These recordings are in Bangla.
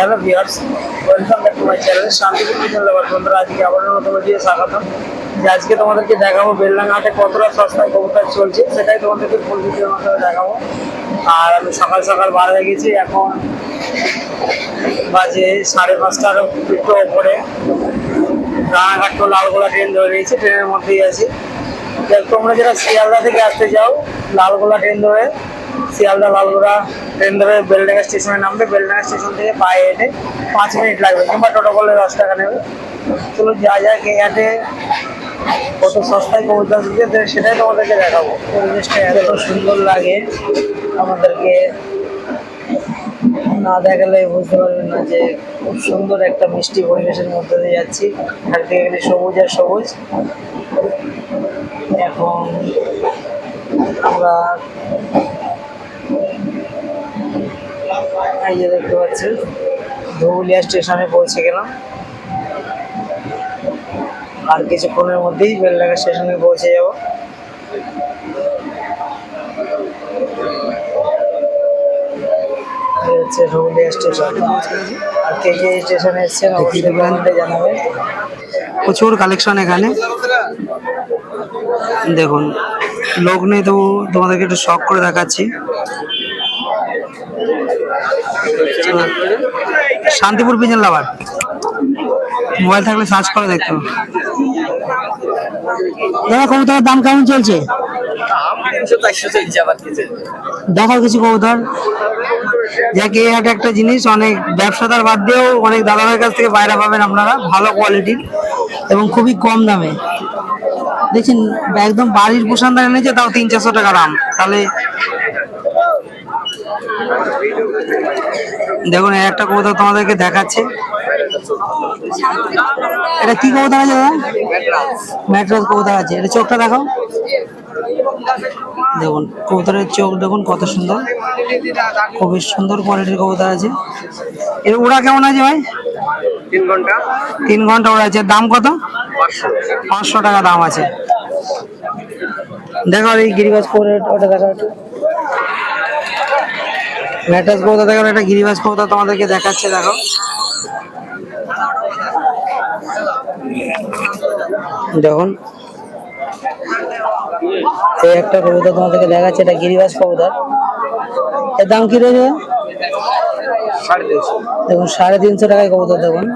Hello viewers welcome back to my channel Shantipur pigeon lover বন্ধুরা, আজকে আবার নতুন ভিডিও স্বাগত যে আজকে তোমাদেরকে দেখাবো বেলডাঙ্গাহাটে কতটা সস্তায় কবুতর চলছে, সেটাই তোমাদেরকে ফুল ভিডিওর মাধ্যমে দেখাবো। আর আমি সকাল সকাল বার হয়ে গেছি, এখন বাজে সাড়ে পাঁচটার একটু ওপরে রানাঘাট তো লালগোলা ট্রেন ধরে নিয়েছি ট্রেনের মধ্যেই আছি। তোমরা যারা শিয়ালদা থেকে আসতে যাও লালগোলা ট্রেন ধরে শিয়ালদা লালগোলা ট্রেন ধরে বেলডাঙ্গা স্টেশনে নামবে। বেলডাঙ্গা স্টেশন থেকে পায়ে হেঁটে পাঁচ মিনিট লাগবে কিংবা টোটো করলে দশ টাকা নেবে। চলো যা যা হেঁটে কত সস্তায় কবুতর দিচ্ছে সেটাই তোমাদেরকে দেখাবো। পরিবেশটা এত সুন্দর লাগে আমাদেরকে। না দেখালে বুঝতে পারবেন না যে খুব সুন্দর একটা মিষ্টি পরিবেশের মধ্যে দিয়ে যাচ্ছি। চারদিকে এখানে সবুজ আর সবুজ। এখন আমরা এই যে দেখতে পাচ্ছেন ধুবুলিয়া স্টেশনে পৌঁছে গেলাম। আর কিছুক্ষণের মধ্যেই বেলডাঙ্গা স্টেশনে পৌঁছে যাব। এই হচ্ছে ধুবুলিয়া স্টেশন। আর কে কে স্টেশনে এসছেন অবশ্যই জানাবেন। প্রচুর কালেকশন এখানে। দেখুন লোক নেই তবু তোমাদেরকে একটু শখ করে দেখাচ্ছি। Shantipur pigeon lover. মোবাইল থাকলে সার্চ করে দেখতে হবে। দাদা কবুতরের দাম কেমন চলছে? দেখাও কিছু কবুতর যাকে এই হাটে একটা জিনিস অনেক ব্যবসাদার বাদ দিয়েও অনেক দাদাদের কাছ থেকে বাইরে পাবেন আপনারা ভালো কোয়ালিটির এবং খুবই কম দামে। দেখছেন একদম বাড়ির পোষানদার এনেছে তাও তিন চারশো টাকা দাম। তাহলে দেখুন এই একটা কবুতর তোমাদেরকে দেখাচ্ছে। এটা কি কবুতর আছে দাদা? ম্যাট্রাস কবুতর আছে। এটা চোখটা দেখো। দেখুন কবুতরের চোখ দেখুন কত সুন্দর। খুবই সুন্দর কোয়ালিটির কবুতর আছে। এর ওরা কেমন আছে ভাই? তিন ঘণ্টা। তিন ঘণ্টা ওরা আছে। দাম কত? পাঁচশো। টাকা দাম আছে। দেখো এই গিরিবাজ করে ওটা দেখো ম্যাটাস কবুতর দেখো একটা গিরিবাজ কবুতর তোমাদেরকে দেখাচ্ছে, দেখো। দেখুন। এই একটা কবুতর তোমাদেরকে দেখাচ্ছে, এটা গিরিবাজ কবুতর এর দাম কি রয়েছে দেখুন, সাড়ে তিনশো টাকায় কবুতর দেখুন।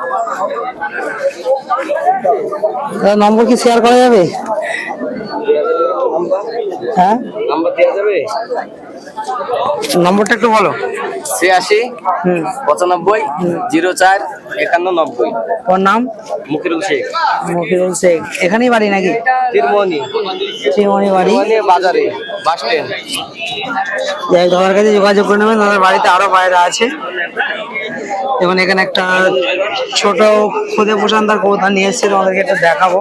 নম্বর কি শেয়ার করা যাবে? হ্যাঁ? নাম্বার দেওয়া যাবে নম্বরটা একটু বলো। ছিয়াশি পঁচানব্বই জিরো চার একান্ন নব্বই। ওর নাম? মুখিরুল শেখ। মুখিরুল শেখ। এখানেই বাড়ি নাকি? তিরমনি শ্রীমণি বাড়ি? বাজারে বাস স্ট্যান্ড। যাই তোমার দাদার কাছে যোগাযোগ করে নেবেন। দাদার বাড়িতে আরও বাইরে আছে। এবং এখানে একটা ছোট খুদে পোষানদার কবুতর নিয়ে এসেছে তোমাদেরকে একটা দেখাবো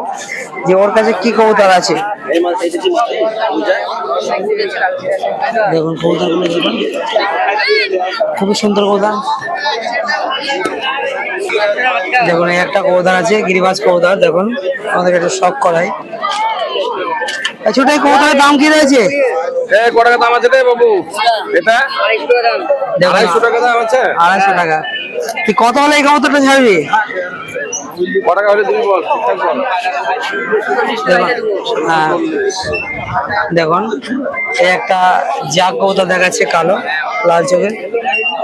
যে ওর কাছে কি কবুতর আছে। দেখুন কবুতরগুলো দেখুন খুবই সুন্দর কবুতর। দেখুন, এই একটা কবুতর আছে, গিরিবাজ কবুতর, দেখুন। আমাদেরকে একটু শখ করাই। এই কবুতরের দাম কি রয়েছে? ক টাকা দাম আছে রে বাবু? এটা? আড়াইশো টাকা দাম আছে? আড়াইশো টাকা। তুই কত হলে এই কবুতরটা ছাড়বি? ক টাকা হলে তুমি বল ঠিকঠাক বল দেখুন হ্যাঁ। দেখুন এই একটা জাগ কবুতর দেখাচ্ছে কালো লাল চোখের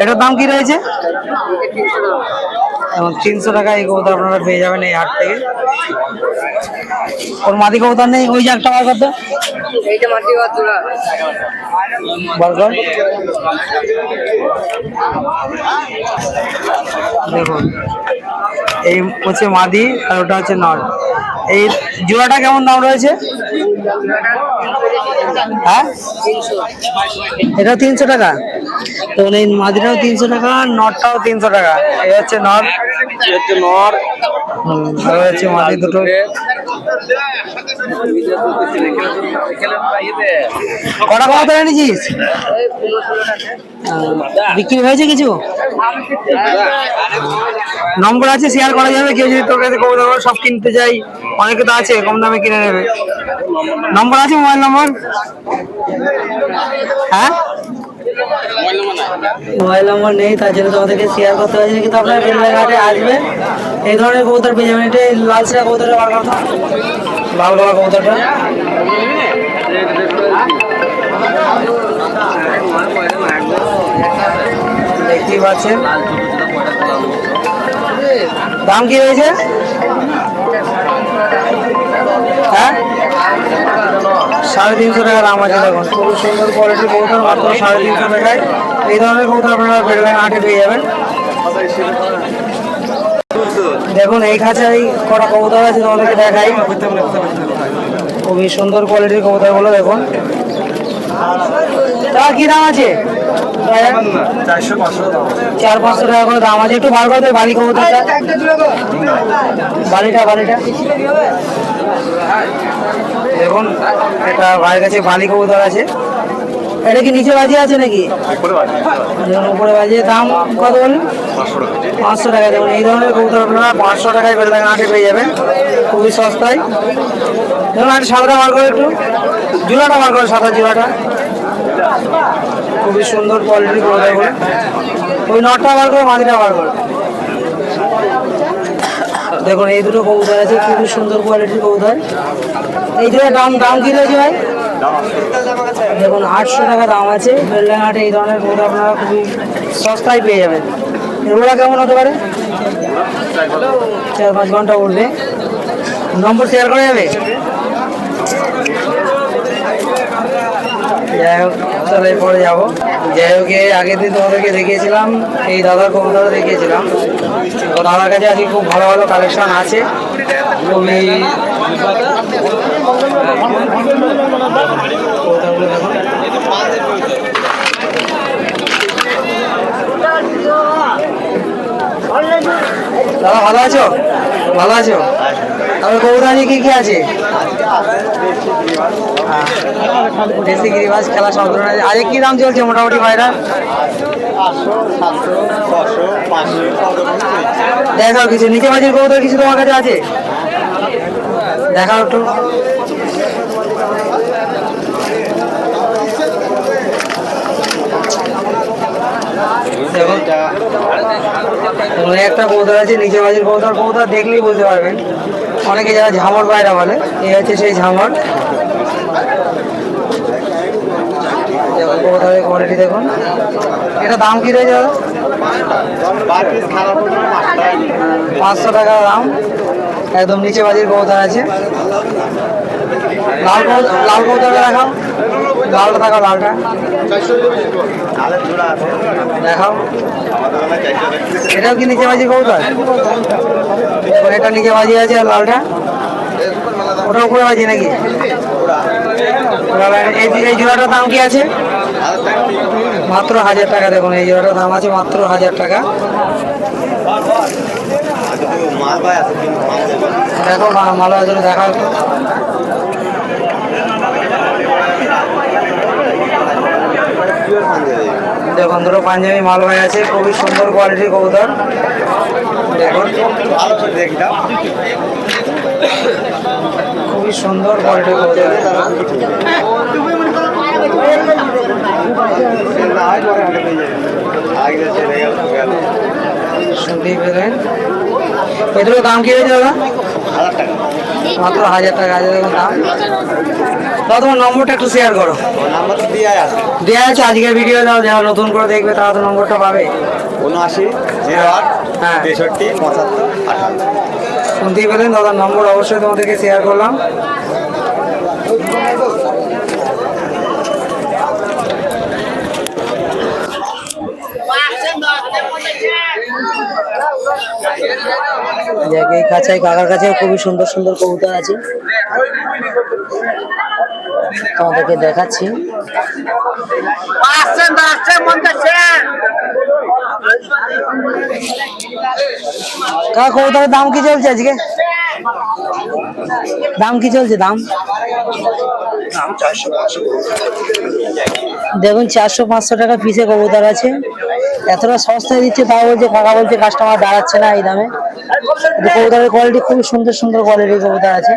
এটার দাম কি রয়েছে? এবং তিনশো টাকা এই কবুতর আপনারা পেয়ে যাবেন এই হাট থেকে। ওর মাদি কবুতর নেই? ওই বার করতে বার কর দেখুন এই হচ্ছে মাদি আর ওটা হচ্ছে নট। এই জোড়াটা কেমন দাম রয়েছে? হ্যাঁ? এটা তিনশো টাকা? তো এই মাদিটাও তিনশো টাকা নটটাও তিনশো টাকা। এই হচ্ছে নট হচ্ছে নর। আর হচ্ছে মাদি দুটো। কটা কত এনেছিস? আহ, বিক্রি হয়েছে কিছু? নম্বর আছে শেয়ার করা যাবে। কেউ যদি তোর কাছে কবুতরগুলো সব কিনতে চাই অনেকে তো আছে কম দামে কিনে নেবে। নম্বর আছে মোবাইল নম্বর? হ্যাঁ? মোবাইল নম্বর নেই, তার জন্য তোমাদেরকে শেয়ার করতে পারছি কিন্তু আপনারা বেলঘাটে আসবেন এই ধরনের কবুতর পেয়ে যাবেন এটা লাল সিরা কবুতরটা বার করতো লাল গলা কবুতরটা। দেখতেই পাচ্ছেন। দাম কি হয়েছে সাড়ে তিনশো টাকা দাম আছে দেখুন। খুব সুন্দর কোয়ালিটির কবুতর মাত্র সাড়ে তিনশো টাকায়। এই ধরনের কৌতল আপনারা বেড়ে আটে পেয়ে যাবেন। দেখুন, এই খাঁচায় কটা কবুতর আছে তোমাদেরকে দেখাই। খুবই সুন্দর কোয়ালিটির কবুতরগুলো দেখুন। তা কি দাম আছে? চার পাঁচশো টাকা করে দাম আছে। একটু বার করতে বালি কবুতরটা। বালিটা বালিটা। দেখুন এটা ভাইয়ের কাছে বালি কবুতর আছে। এটা কি নিচে বাজি আছে নাকি? দেখুন উপরে বাজিয়ে দাম কত বললেন? পাঁচশো টাকা দেখুন এই ধরনের কবুতর আপনারা পাঁচশো টাকায় বেলে আটে পেয়ে যাবেন। খুবই সস্তায়। দেখুন একটা সাদাটা বার করে একটু। জুলাটা বার করে সাদা জুলাটা। খুবই সুন্দর কোয়ালিটির কবুতরগুলো ওই নটটা বার করে, মাটিটা বার করে। দেখুন, এই দুটো কবুতর আছে, খুবই সুন্দর কোয়ালিটির কবুতর। এই দুটো দাম দাম কি রয়েছে ভাই? দেখুন, আটশো টাকা দাম আছে। বেলডাঙাটে এই ধরনের কবুতর আপনারা খুবই সস্তায় পেয়ে যাবেন। এগুলো কেমন হতে পারে? চার পাঁচ ঘণ্টা উঠবে। নম্বর শেয়ার করা যাবে? যাই হোক, তাহলে পরে যাব। যাই হোক আগের দিন তোমাদেরকে দেখিয়েছিলাম, এই দাদার কবুতর দেখিয়েছিলাম। তো দাদার কাছে আজকে খুব ভালো ভালো কালেকশন আছে। দেখুন দাদা, ভালো আছো? ভালো আছো? তবে নিয়ে কি কি আছে। দেশি গিরিবাজ, খেলা সব ধরনের। আজকে কি দাম চলছে মোটামুটি ভাইরা দেখাও কিছু নিচে মাঝের কবুতর কিছু তোমার কাছে আছে দেখাও একটু একটা কবুতর আছে, নিচে মাঝের কবুতর কবুতর দেখলেই বুঝতে পারবেন। অনেকে যারা ঝামর পায়রা বলে, এই হচ্ছে সেই ঝামর। কোয়ালিটি দেখুন। এটা দাম কি রয়েছে পাঁচশো টাকা দাম। একদম নিচে বাজির কবুতর আছে। লাল লাল কবুতরটা দেখাও। লালটা দেখাও লালটা। দেখাও। এটাও কি নিচে বাজি কবুতর? এটা নিচে বাজি আছে আর লালটা। ওটা উপরে বাজি নাকি এই জোড়াটার দাম কি আছে? মাত্র হাজার টাকা দেখুন, এই জোড়াটার দাম আছে মাত্র হাজার টাকা। দেখো মালা দেখা দেখুন দুটো পাঞ্জাবি মাল হয়ে আছে খুবই সুন্দর কোয়ালিটির কবুতর দেখুন খুবই সুন্দর কোয়ালিটির কবুতর শুনতেই দাম কি হয়েছে দাদা মাত্র হাজার টাকা হাজার দাম। দাদা তোমার নম্বরটা একটু শেয়ার করো। দেওয়া আছে। আজকের ভিডিও দাও যারা নতুন করে দেখবে তারা তো নম্বরটা পাবে। উনআশি জিরো আট হ্যাঁ। তেষট্টি পঁচাত্তর আঠান্ন শুনতেই পেলেন দাদার নম্বর অবশ্যই তোমাদেরকে শেয়ার করলাম দেখ এই কাছায় কাকার কাছে খুবই সুন্দর সুন্দর কবুতর আছে। তোমাদেরকে দেখাচ্ছি। কাকা কবুতরের দাম কি চলছে আজকে? দাম কি চলছে দাম? দেখুন চারশো পাঁচশো টাকা পিসে কবুতর আছে। এতটা সস্তায় দিচ্ছে তাও বলছে কাকা বলছে কাস্টমার দাঁড়াচ্ছে না এই দামে। কবুতরের কোয়ালিটি খুবই সুন্দর সুন্দর কোয়ালিটির কবুতর আছে।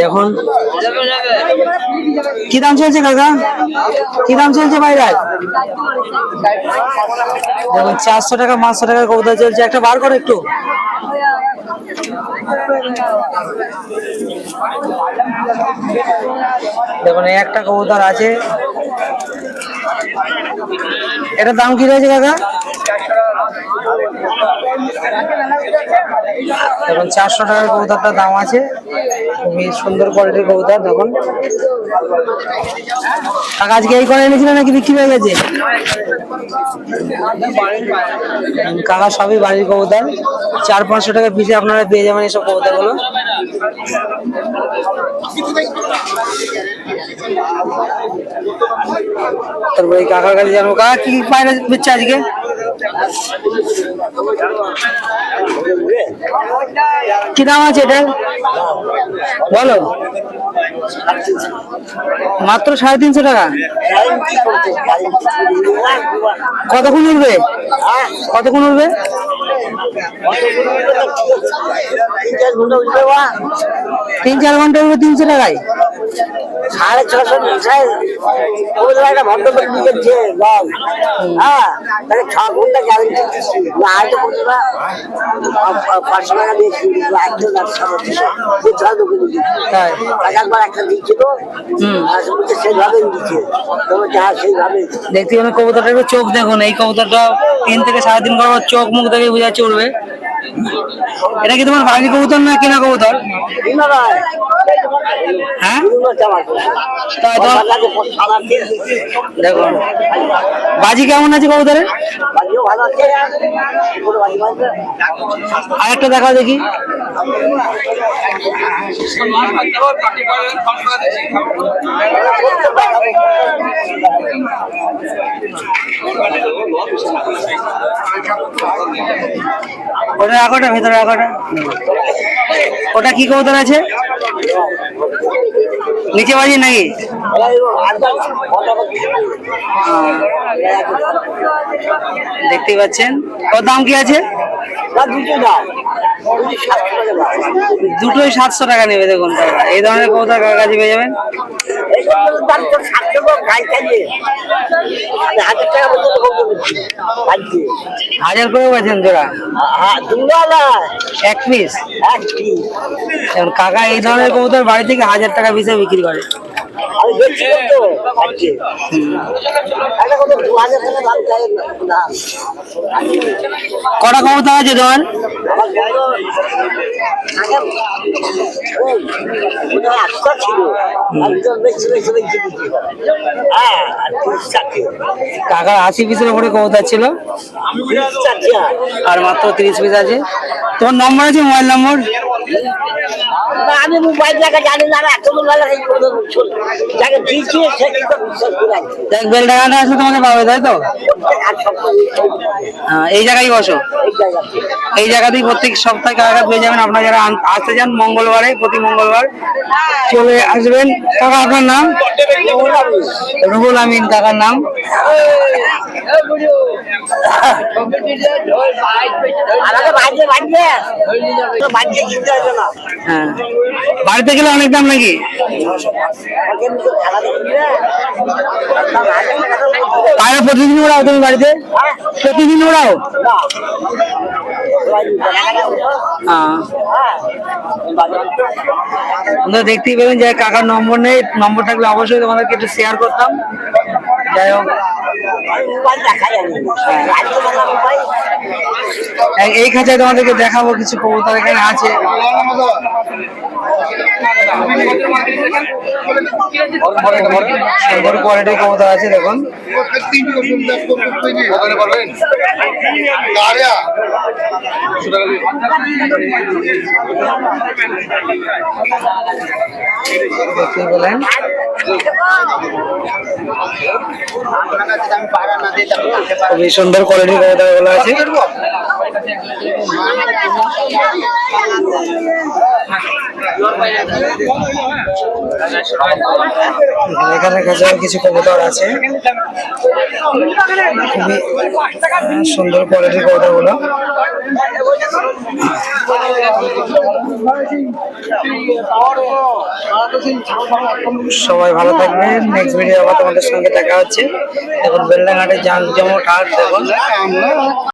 দেখুন। কি দাম চলছে কাকা? কি দাম চলছে বাইরে দেখুন, চারশো টাকা, পাঁচশো টাকার কবুতর চলছে। একটা বার করো একটু। দেখুন একটা কবুতর আছে। এটার দাম কি রয়েছে কাকা? দেখুন, চারশো টাকার কবুতরটার দাম আছে। খুবই সুন্দর কোয়ালিটির কবুতর, দেখুন। কাকা, আজকে এই করে এনেছিলেন নাকি বিক্রি হয়ে গেছে? কাকা, সবই বাড়ির কবুতর। চার, পাঁচশো টাকা পিসে আপনারা পেয়ে যাবেন এইসব কবুতরগুলো। তারপরে কাকার কাছে জানো কাকা, কি পায়রা বেচছে আজকে? কি দাম আছে এটা? বলো। মাত্র সাড়ে তিনশো টাকা? কতক্ষণ উঠবে? কতক্ষণ উঠবে? তিন চার ঘণ্টা উঠবে তিনশো টাকায় সাড়ে ছশো একটা হ্যাঁ ছ ঘণ্টা গ্যারেন্টি পাঁচশো টাকা একজন একবার একটা দিচ্ছিল দিচ্ছে সেইভাবেই দেখতে পাবেন কবুতরটা একটু চোখ দেখুন, এই কবুতরটা তিন থেকে সাড়ে তিন চোখ, মুখ দেখে বোঝা উঠবে এটা কি তোমার বাড়ির কবুতর না কেনা কবুতর? হ্যাঁ? বিভিন্ন বাজি কেমন আছে কবুতরের আছে? আর একটা দেখাও দেখি। ওটা রাখোটা ভেতরে রাখোটা ওটা। কি কবুতর আছে? নিচে বাজি নাকি? দেখতেই পাচ্ছেন? ওর দাম কি আছে? দুটোই সাতশো টাকা নেবে দেখুন এই ধরনের কার কাছে পেয়ে যাবেন? খাইয়ে। হাজার করে গেছেন না এক পিস কাকা এই ধরনের কবুতর বাড়ি থেকে হাজার টাকা পিসে বিক্রি করে। আমি দেখছিলাম তো কটা কবুতর আছে তোমার? হ্যাঁ কাকার আশি পিসের উপরে কবুতর ছিল? আর মাত্র তিরিশ পিস আছে? তোমার নম্বর আছে মোবাইল নম্বর আমি মোবাইল জানি না আমি এত মোবাইল যাকে দিয়েছি সে দেখ বেল টাকাটা আসলে তোমাকে পাবে তাই তো? হ্যাঁ, এই জায়গায় বসো। এই জায়গাতেই প্রত্যেক সপ্তাহে কাকা পেয়ে যাবেন আপনারা যারা আসতে যান মঙ্গলবারে প্রতি মঙ্গলবার চলে আসবেন। কাকা আপনার নাম? রুহুল আমিন কাকার নাম? হ্যাঁ। বাড়িতে গেলে অনেক দাম নাকি। পায়রা প্রতিদিন ওড়াও তুমি বাড়িতে? প্রতিদিন ওড়াও। হ্যাঁ দেখতেই পেলেন যে কাকার নম্বর নেই, নম্বর থাকলে অবশ্যই তোমাদেরকে একটু শেয়ার করতাম যাই হোক। এই- খাঁচায় তোমাদেরকে দেখাবো কিছু কবুতর এখানে আছে। সুন্দর কোয়ালিটির কবুতর আছে, দেখুন। পেলেন খুবই সুন্দর কোয়ালিটির কবুতরগুলো আছে এখানে কাছে কিছু কবুতর আছে। খুবই সুন্দর কোয়ালিটির কবুতরগুলো সবাই ভালো থাকবেন। নেক্সট ভিডিও আবার তোমাদের সঙ্গে দেখা এখন বেলডাঘাটে যান জমট হাট দেখুন।